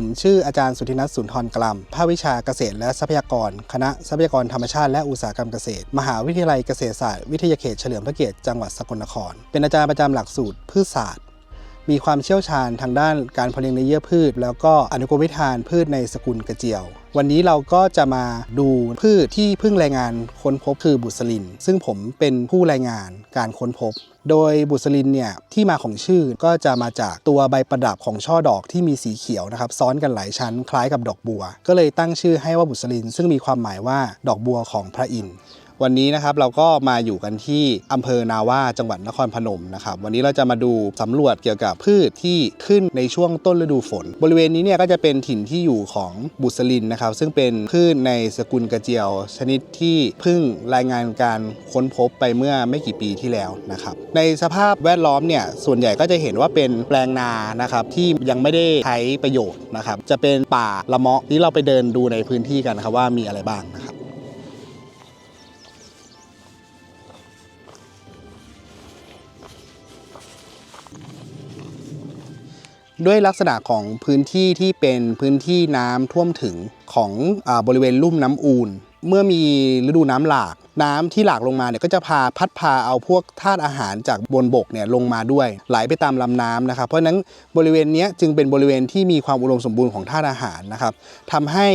ผมชื่ออาจารย์สุธินัทสุนทรกลัมภาควิชาเกษตรและทรัพยากร คณะทรัพยากรธรรมชาติและอุตสาหกรรมเกษตร มหาวิทยาลัยเกษตรศาสตร์วิทยาเขตเฉลิมพระเกียรติจังหวัดสกลนคร เป็นอาจารย์ประจำหลักสูตรพืชศาสตร์ มีความเชี่ยวชาญทางด้านการเพาะเลี้ยงในเยื่อพืช แล้วก็อนุกรมวิธานพืชในสกุลกระเจียว วันนี้เราก็จะมาดูพืชที่เพิ่งรายงานค้นพบคือบุษลิน ซึ่งผมเป็นผู้รายงานการค้นพบ โดยบุษลินเนี่ยที่มาของชื่อก็จะมาจากตัวใบประดับของช่อดอกที่มีสีเขียวนะครับซ้อนกันหลายชั้นคล้ายกับดอกบัว ก็เลยตั้งชื่อให้ว่าบุษลิน ซึ่งมีความหมายว่าดอกบัวของพระอินทร์ วันนี้นะครับเราก็มาอยู่กันที่อำเภอนาว่าจังหวัดนครพนมนะครับวันนี้เราจะมาดูสำรวจเกี่ยวกับพืชที่ขึ้นในช่วงต้นฤดูฝน บริเวณนี้เนี่ยก็จะเป็นถิ่นที่อยู่ของบุษลินนะครับซึ่งเป็นพืชในสกุลกระเจียว ชนิดที่เพิ่งรายงานการค้นพบไปเมื่อไม่กี่ปีที่แล้วนะครับในสภาพแวดล้อมเนี่ยส่วนใหญ่ก็จะเห็นว่าเป็นแปลงนานะครับที่ยังไม่ได้ใช้ประโยชน์นะครับจะเป็นป่าละเมาะที่เราไปเดินดูในพื้นที่กันนะครับว่ามีอะไรบ้างนะครับ ด้วยลักษณะของพื้นที่ที่เป็นพื้นที่น้ำท่วมถึงของอบริเวณลุ่มน้ำอูนเมื่อมีฤดูน้ำหลาก น้ำที่หลากลงมาเนี่ยก็จะพาพัดพาเอาพวกธาตุอาหารจากบนบกเนี่ยลงมาด้วย ไหลไปตามลำน้ำนะครับ เพราะฉะนั้นบริเวณนี้จึงเป็นบริเวณที่มีความอุดมสมบูรณ์ของธาตุอาหารนะครับทำให้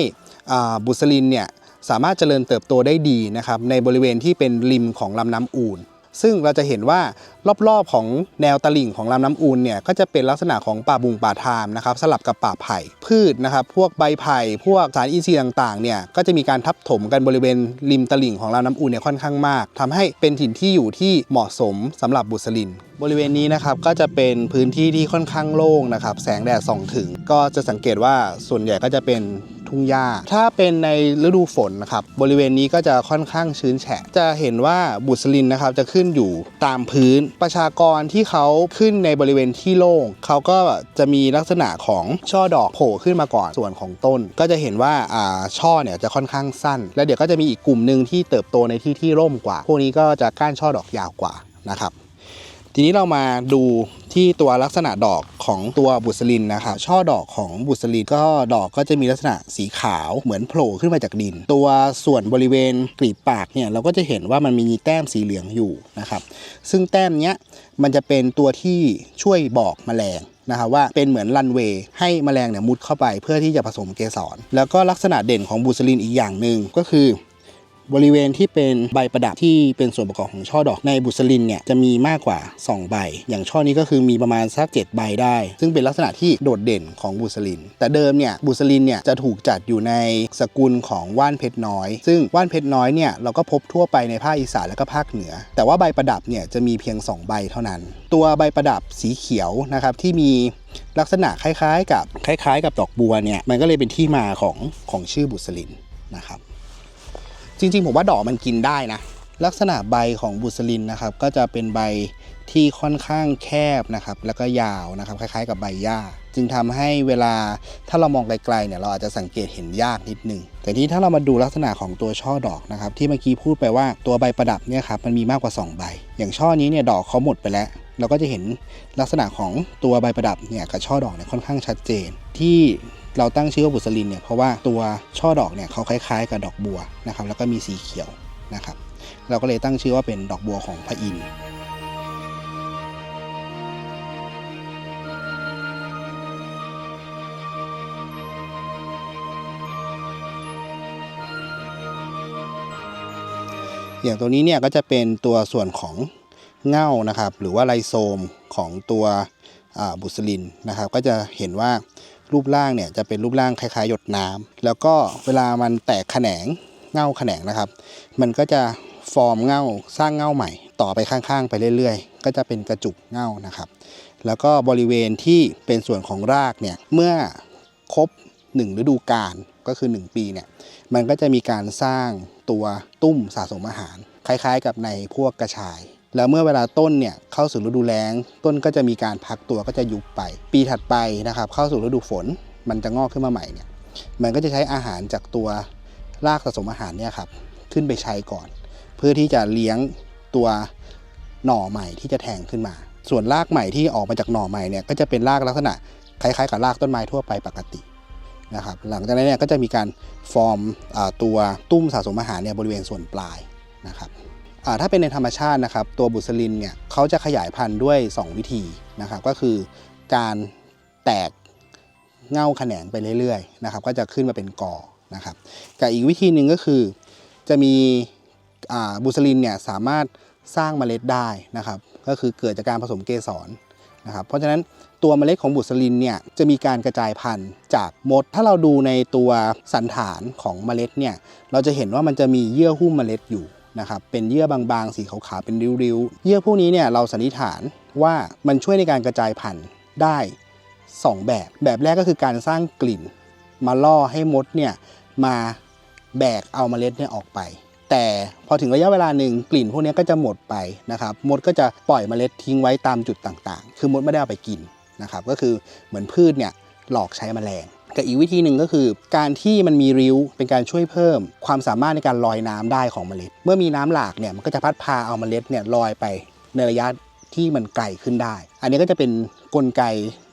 บุษลินเนี่ยสามารถเจริญเติบโตได้ดีนะครับในบริเวณที่เป็นริมของลำน้ำอูน ซึ่งเราจะเห็นว่ารอบๆของแนวตลิ่งของลำน้ำอูนเนี่ยก็จะเป็นลักษณะของป่าบุงป่าทามนะครับสลับกับป่าไผ่พืชนะครับพวกใบไผ่พวกสารอินทรีย์ต่างๆเนี่ยก็จะมีการทับถมกันบริเวณริมตลิ่งของลำน้ำอูนเนี่ยค่อนข้างมากทำให้เป็นถิ่นที่อยู่ที่เหมาะสมสำหรับบุษลิน บริเวณนี้นะครับก็จะเป็นพื้นที่ที่ค่อนข้างโล่งนะครับแสงแดดส่องถึง ก็จะสังเกตว่าส่วนใหญ่ก็จะเป็น ทุ่งหญ้า ถ้าเป็นในฤดูฝนนะครับบริเวณนี้ก็จะค่อนข้างชื้นแฉะ จะเห็นว่าบุษลินนะครับจะขึ้นอยู่ตามพื้นประชากรที่เขาขึ้นในบริเวณที่โล่งเขาก็จะมีลักษณะของช่อดอกโผล่ขึ้นมาก่อนส่วนของต้น ก็จะเห็นว่าอ่าช่อเนี่ยจะค่อนข้างสั้น แล้วเดี๋ยวก็จะมีอีกกลุ่มหนึ่งที่เติบโตในที่ที่ร่มกว่า พวกนี้ก็จะก้านช่อดอกยาวกว่านะครับ ทีนี้เรามาดูที่ตัวลักษณะดอกของตัวบุษลินนะครับช่อดอกของบุษลินก็ดอกก็จะมีลักษณะสีขาวเหมือนโผล่ขึ้นมาจากดิน ตัวส่วนบริเวณกลีบปากเนี่ยเราก็จะเห็นว่ามันมีแต้มสีเหลืองอยู่นะครับ ซึ่งแต้มเนี้ยมันจะเป็นตัวที่ช่วยบอกแมลงนะครับว่าเป็นเหมือนรันเวย์ให้แมลงเนี่ยมุดเข้าไปเพื่อที่จะผสมเกสรแล้วก็ลักษณะเด่นของบุษลินอีกอย่างหนึ่งก็คือ บริเวณที่เป็นใบประดับที่เป็นส่วนประกอบของช่อดอกในบุษลินเนี่ยจะมีมากกว่า 2 ใบ อย่างช่อนี้ก็คือมีประมาณสัก 7 ใบได้ ซึ่งเป็นลักษณะที่โดดเด่นของบุษลิน แต่เดิมเนี่ยบุษลินเนี่ยจะถูกจัดอยู่ในสกุลของว่านเพชรน้อย ซึ่งว่านเพชรน้อยเนี่ยเราก็พบทั่วไปในภาคอีสานและก็ภาคเหนือ แต่ว่าใบประดับเนี่ยจะมีเพียง 2 ใบเท่านั้น ตัวใบประดับสีเขียวนะครับที่มีลักษณะคล้ายๆ กับคล้าย ๆ กับดอกบัวเนี่ยมันก็เลยเป็นที่มาของของชื่อบุษลินนะครับ จริงๆ ผมว่าดอกมันกินได้นะ ลักษณะใบของบุษลินนะครับ ก็จะเป็นใบที่ค่อนข้างแคบนะครับ แล้วก็ยาวนะครับ คล้ายๆ กับใบหญ้า จึงทำให้เวลาถ้าเรามองไกลๆเนี่ยเราอาจจะสังเกตเห็นยากนิดนึง แต่ที่ถ้าเรามาดูลักษณะของตัวช่อดอกนะครับ ที่เมื่อกี้พูดไปว่าตัวใบประดับเนี่ยครับมันมีมากกว่า 2 ใบ อย่างช่อนี้เนี่ยดอกเขาหมดไปแล้ว เราก็จะเห็นลักษณะของตัวใบประดับเนี่ยกับช่อดอกเนี่ยค่อนข้างชัดเจนที่ เราตั้งชื่อว่าบุษลินเนี่ยเพราะว่าตัวช่อดอกเนี่ยเขาคล้าย ๆ กับดอกบัวนะครับแล้วก็มีสีเขียวนะครับ เราก็เลยตั้งชื่อว่าเป็นดอกบัวของพระอินทร์อย่างตัวนี้เนี่ยก็จะเป็นตัวส่วนของเง่านะครับ หรือว่าไลโซมของตัวบุษลินนะครับ ก็จะเห็นว่า รูปร่างเนี่ยจะเป็นรูปร่างคล้ายๆ หยดน้ำแล้วก็เวลามันแตกแขนงเง่าแขนงนะครับ มันก็จะฟอร์มเง่าสร้างเง่าใหม่ ต่อไปข้างๆ ไปเรื่อยๆ ก็จะเป็นกระจุกเง่านะครับ แล้วก็บริเวณที่เป็นส่วนของรากเนี่ยเมื่อครบ1ฤดูกาลก็คือ 1 ปีเนี่ยมันก็จะมีการสร้างตัวตุ้มสะสมอาหาร คล้ายๆ กับในพวกกระชาย แล้วเมื่อเวลาต้นเนี่ยเข้าสู่ฤดูแล้ง ต้นก็จะมีการพักตัวก็จะยุบไป ปีถัดไปนะครับ เข้าสู่ฤดูฝนมันจะงอกขึ้นมาใหม่เนี่ยมันก็จะใช้อาหารจากตัวรากสะสมอาหารเนี่ยครับขึ้นไปใช้ก่อน เพื่อที่จะเลี้ยงตัวหน่อใหม่ที่จะแทงขึ้นมา ส่วนรากใหม่ที่ออกมาจากหน่อใหม่เนี่ยก็จะเป็นรากลักษณะคล้ายๆ กับรากต้นไม้ทั่วไปปกตินะครับหลังจากนั้นเนี่ยก็จะมีการฟอร์มตัวตุ้มสะสมอาหารเนี่ยบริเวณส่วนปลายนะครับ ถ้าเป็นในธรรมชาตินะครับ ตัวบุษลินเนี่ยเขาจะขยายพันธุ์ด้วย 2 วิธีนะครับ ก็คือการแตกเง่าแขนงไปเรื่อยๆนะครับ ก็จะขึ้นมาเป็นกอนะครับกับอีกวิธีหนึ่งก็คือ จะมีบุษลินเนี่ยสามารถสร้างเมล็ดได้นะครับ ก็คือเกิดจากการผสมเกสรนะครับ เพราะฉะนั้นตัวเมล็ดของบุษลินเนี่ยจะมีการกระจายพันธุ์จากมด ถ้าเราดูในตัวสันฐานของเมล็ดเนี่ยเราจะเห็นว่ามันจะมีเยื่อหุ้มเมล็ดอยู่ นะครับเป็นเยื่อบางๆ สีขาวๆเป็นริ้วๆ เยื่อพวกนี้เนี่ยเราสันนิษฐานว่ามันช่วยในการกระจายพันธุ์ได้ 2 แบบ แบบแรกก็คือการสร้างกลิ่น มาล่อให้มดเนี่ยมาแบกเอาเมล็ดเนี่ยออกไป แต่พอถึงระยะเวลาหนึ่งกลิ่นพวกนี้ก็จะหมดไปนะครับมดก็จะปล่อยเมล็ดทิ้งไว้ตามจุดต่างๆ คือมดไม่ได้เอาไปกินนะครับก็คือเหมือนพืชเนี่ยหลอกใช้แมลง กับอีกวิธีหนึ่งก็คือ การที่มันมีริ้วเป็นการช่วยเพิ่ม ความสามารถในการลอยน้ำได้ของเมล็ด เมื่อมีน้ำหลากเนี่ยมันก็จะพัดพาเอาเมล็ดเนี่ยลอยไปในระยะที่มันไกลขึ้นได้ อันนี้ก็จะเป็นกลไก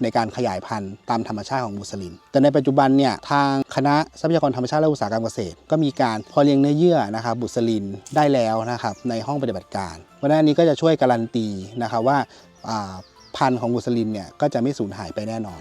ในการขยายพันธุ์ตามธรรมชาติของมูสลินแต่ในปัจจุบันเนี่ยทางคณะทรัพยากรธรรมชาติและอุตสาหกรรมเกษตร ก็มีการพอเลี้ยงเนื้อเยื่อนะครับบุสลินได้แล้วนะครับในห้องปฏิบัติการ เพราะนั้นนี้ก็จะช่วยการันตีนะครับว่าอ่าพันธุ์ของบุสลินเนี่ยก็จะไม่สูญหายไปแน่นอน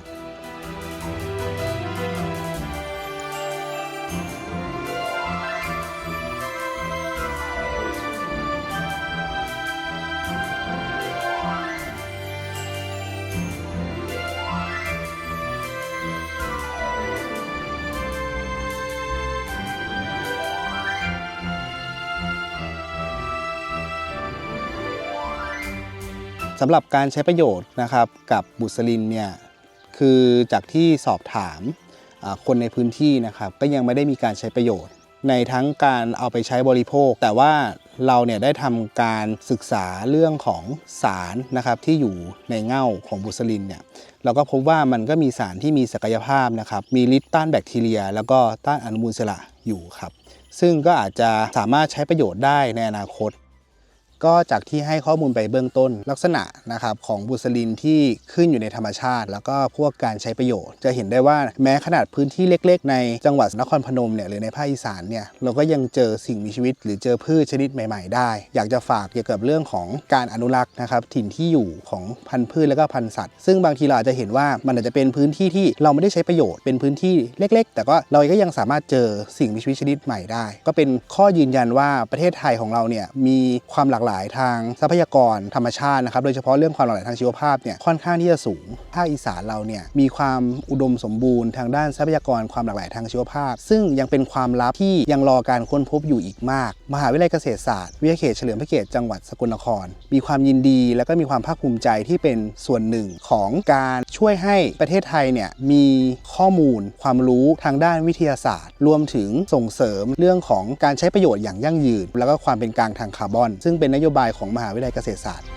สำหรับการใช้ประโยชน์นะครับกับบุษลินเนี่ยคือจากที่สอบถามคนในพื้นที่นะครับก็ยังไม่ได้มีการใช้ประโยชน์ ในทั้งการเอาไปใช้บริโภค แต่ว่าเราเนี่ยได้ทำการศึกษาเรื่องของสารนะครับที่อยู่ในเง่าของบุษลินเนี่ยเราก็พบว่ามันก็มีสารที่มีศักยภาพนะครับมีฤทธิ์ต้านแบคทีเรีย แล้วก็ต้านอนุมูลอิสระอยู่ครับ ซึ่งก็อาจจะสามารถใช้ประโยชน์ได้ในอนาคต ก็จากที่ให้ข้อมูลไปเบื้องต้นลักษณะนะครับของบุษลินที่ขึ้นอยู่ในธรรมชาติ แล้วก็พวกการใช้ประโยชน์ จะเห็นได้ว่าแม้ขนาดพื้นที่เล็ก ๆ ในจังหวัดนครพนมเนี่ยหรือในภาคอีสานเนี่ยเราก็ยังเจอสิ่งมีชีวิต หรือเจอพืชชนิดใหม่ ๆ ได้ อยากจะฝากเกี่ยวกับเรื่องของการอนุรักษ์นะครับถิ่นที่อยู่ของพันธุ์พืชและก็พันธุ์สัตว์ ซึ่งบางทีเราอาจจะเห็นว่ามันอาจจะเป็นพื้นที่ที่เราไม่ได้ใช้ประโยชน์เป็นพื้นที่เล็ก ๆ แต่ก็เราก็ยังสามารถเจอสิ่งมีชีวิตชนิดใหม่ได้ ก็เป็นข้อยืนยันว่าประเทศไทยของเราเนี่ยมีความหลากหลายลายทางทรัพยากรธรรมชาตินะครับโดยเฉพาะเรื่องความหลากหลายทางชีวภาพเนี่ยค่อนข้างที่จะสูงภาคอีสานเราเนี่ยมีความอุดมสมบูรณ์ทางด้านทรัพยากรความหลากหลายทางชีวภาพ ซึ่งยังเป็นความลับที่ยังรอการค้นพบอยู่อีกมาก มหาวิทยาลัยเกษตรศาสตร์วิทยาเขตเฉลิมพระเกียรติจังหวัดสกลนคร มีความยินดี และก็มีความภาคภูมิใจที่เป็นส่วนหนึ่งของการช่วยให้ประเทศไทยเนี่ยมีข้อมูลความรู้ทางด้านวิทยาศาสตร์ รวมถึงส่งเสริมเรื่องของการใช้ประโยชน์อย่างยั่งยืน แล้วก็ความเป็นกลางทางคาร์บอน ซึ่งเป็นนโยบายของมหาวิทยาลัยเกษตรศาสตร์